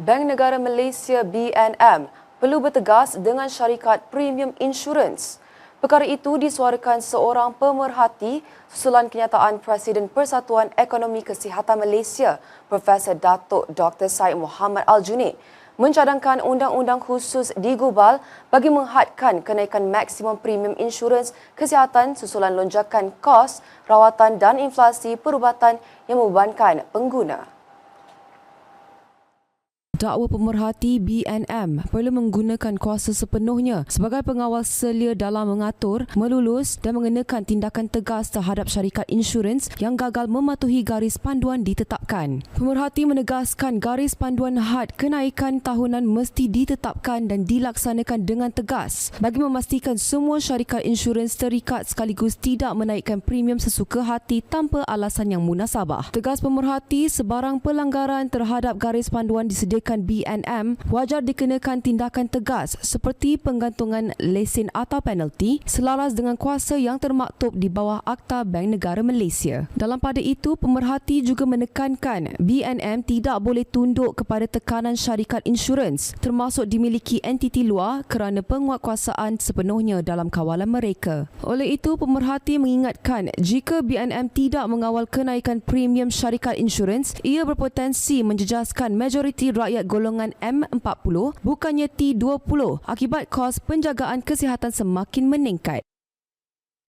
Bank Negara Malaysia BNM perlu bertegas dengan syarikat premium insurance. Perkara itu disuarakan seorang pemerhati susulan kenyataan Presiden Persatuan Ekonomi Kesihatan Malaysia, Profesor Datuk Dr. Syed Muhammad Al-Junaid mencadangkan undang-undang khusus digubal bagi menghadkan kenaikan maksimum premium insurans kesihatan susulan lonjakan kos, rawatan dan inflasi perubatan yang membebankan pengguna. Dakwa pemerhati BNM perlu menggunakan kuasa sepenuhnya sebagai pengawal selia dalam mengatur, melulus dan mengenakan tindakan tegas terhadap syarikat insurans yang gagal mematuhi garis panduan ditetapkan. Pemerhati menegaskan garis panduan had kenaikan tahunan mesti ditetapkan dan dilaksanakan dengan tegas bagi memastikan semua syarikat insurans terikat sekaligus tidak menaikkan premium sesuka hati tanpa alasan yang munasabah. Tegas pemerhati sebarang pelanggaran terhadap garis panduan disediakan tindakan BNM wajar dikenakan tindakan tegas seperti penggantungan lesen atau penalti selaras dengan kuasa yang termaktub di bawah Akta Bank Negara Malaysia. Dalam pada itu, pemerhati juga menekankan BNM tidak boleh tunduk kepada tekanan syarikat insurans termasuk dimiliki entiti luar kerana penguatkuasaan sepenuhnya dalam kawalan mereka. Oleh itu, pemerhati mengingatkan jika BNM tidak mengawal kenaikan premium syarikat insurans, ia berpotensi menjejaskan majoriti rakyat rakyat golongan M40 bukannya T20 akibat kos penjagaan kesihatan semakin meningkat.